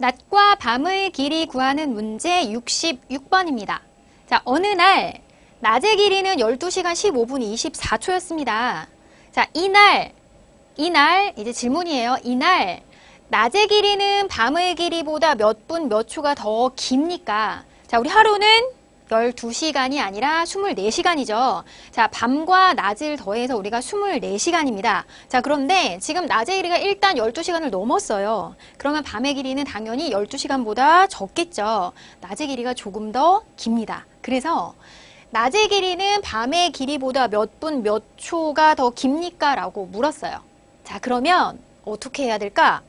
낮과 밤의 길이 구하는 문제 66번입니다. 자, 어느 날 낮의 길이는 12시간 15분 24초였습니다. 자, 이날 이날 이제 질문이에요. 이날 낮의 길이는 밤의 길이보다 몇 분 몇 초가 더 깁니까? 자, 우리 하루는 12시간이 아니라 24시간이죠. 자, 밤과 낮을 더해서 우리가 24시간입니다. 자, 그런데 지금 낮의 길이가 일단 12시간을 넘었어요. 그러면 밤의 길이는 당연히 12시간보다 적겠죠. 낮의 길이가 조금 더 깁니다. 그래서 낮의 길이는 밤의 길이보다 몇 분 몇 초가 더 깁니까? 라고 물었어요. 자, 그러면 어떻게 해야 될까?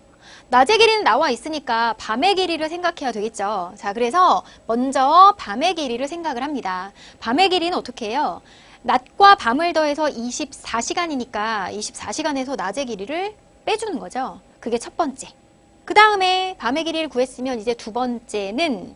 낮의 길이는 나와 있으니까 밤의 길이를 생각해야 되겠죠. 자, 그래서 먼저 밤의 길이를 생각을 합니다. 밤의 길이는 어떻게 해요? 낮과 밤을 더해서 24시간이니까 24시간에서 낮의 길이를 빼주는 거죠. 그게 첫 번째. 그 다음에 밤의 길이를 구했으면 이제 두 번째는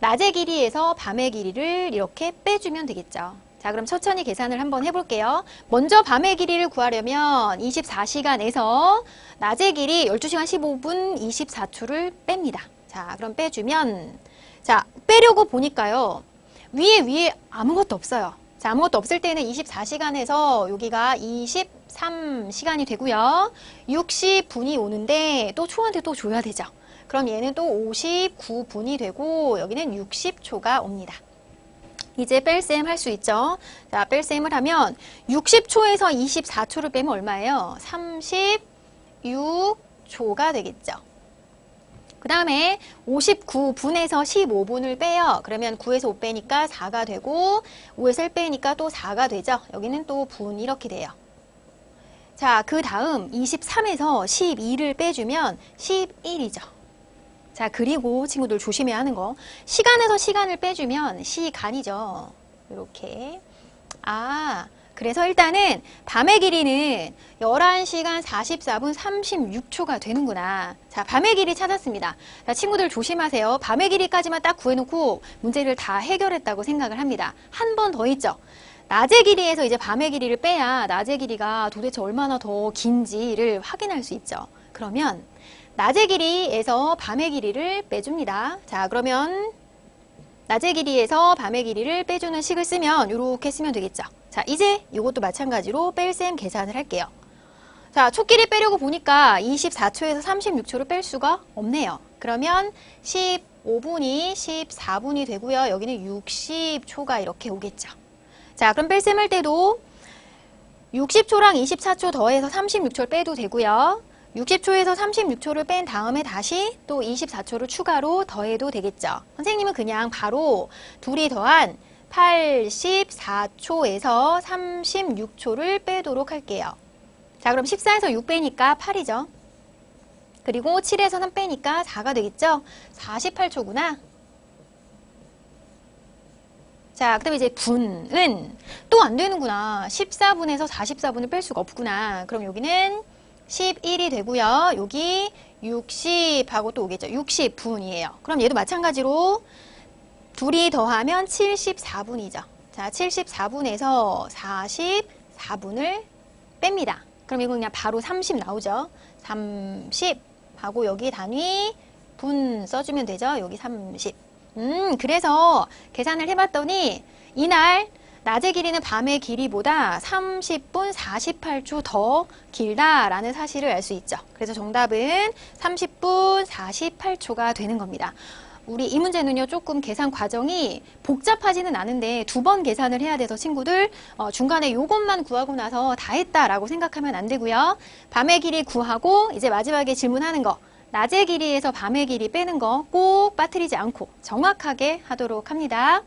낮의 길이에서 밤의 길이를 이렇게 빼주면 되겠죠. 자, 그럼 천천히 계산을 한번 해볼게요. 먼저 밤의 길이를 구하려면 24시간에서 낮의 길이 12시간 15분 24초를 뺍니다. 자, 그럼 빼주면, 자, 빼려고 보니까요. 위에 위에 아무것도 없어요. 자, 아무것도 없을 때는 24시간에서 여기가 23시간이 되고요. 60분이 오는데 또 초한테 또 줘야 되죠. 그럼 얘는 또 59분이 되고 여기는 60초가 옵니다. 이제 뺄셈 할 수 있죠. 자, 뺄셈을 하면 60초에서 24초를 빼면 얼마예요? 36초가 되겠죠. 그 다음에 59분에서 15분을 빼요. 그러면 9에서 5 빼니까 4가 되고 5에서 1 빼니까 또 4가 되죠. 여기는 또 분 이렇게 돼요. 자, 그 다음 23에서 12를 빼주면 11이죠. 자, 그리고 친구들 조심해야 하는 거. 시간에서 시간을 빼주면 시간이죠. 이렇게. 아, 그래서 일단은 밤의 길이는 11시간 44분 36초가 되는구나. 자, 밤의 길이 찾았습니다. 자, 친구들 조심하세요. 밤의 길이까지만 딱 구해놓고 문제를 다 해결했다고 생각을 합니다. 한 번 더 있죠. 낮의 길이에서 이제 밤의 길이를 빼야 낮의 길이가 도대체 얼마나 더 긴지를 확인할 수 있죠. 그러면 낮의 길이에서 밤의 길이를 빼줍니다. 자, 그러면 낮의 길이에서 밤의 길이를 빼주는 식을 쓰면 이렇게 쓰면 되겠죠. 자, 이제 이것도 마찬가지로 뺄셈 계산을 할게요. 자, 초끼리 빼려고 보니까 24초에서 36초를 뺄 수가 없네요. 그러면 15분이 14분이 되고요. 여기는 60초가 이렇게 오겠죠. 자, 그럼 뺄셈 할 때도 60초랑 24초 더해서 36초를 빼도 되고요. 60초에서 36초를 뺀 다음에 다시 또 24초를 추가로 더해도 되겠죠. 선생님은 그냥 바로 둘이 더한 84초에서 36초를 빼도록 할게요. 자, 그럼 14에서 6 빼니까 8이죠. 그리고 7에서 3 빼니까 4가 되겠죠? 48초구나. 자, 그 다음에 이제 분은 또 안 되는구나. 14분에서 44분을 뺄 수가 없구나. 그럼 여기는 11이 되고요. 여기 60하고 또 오겠죠. 60분이에요. 그럼 얘도 마찬가지로 둘이 더하면 74분이죠. 자, 74분에서 44분을 뺍니다. 그럼 이거 그냥 바로 30 나오죠. 30 하고 여기 단위 분 써주면 되죠. 여기 30. 음, 그래서 계산을 해봤더니 이날 낮의 길이는 밤의 길이보다 30분 48초 더 길다라는 사실을 알 수 있죠. 그래서 정답은 30분 48초가 되는 겁니다. 우리 이 문제는요 조금 계산 과정이 복잡하지는 않은데 두 번 계산을 해야 돼서 친구들 어, 중간에 요것만 구하고 나서 다 했다라고 생각하면 안 되고요. 밤의 길이 구하고 이제 마지막에 질문하는 거 낮의 길이에서 밤의 길이 빼는 거 꼭 빠뜨리지 않고 정확하게 하도록 합니다.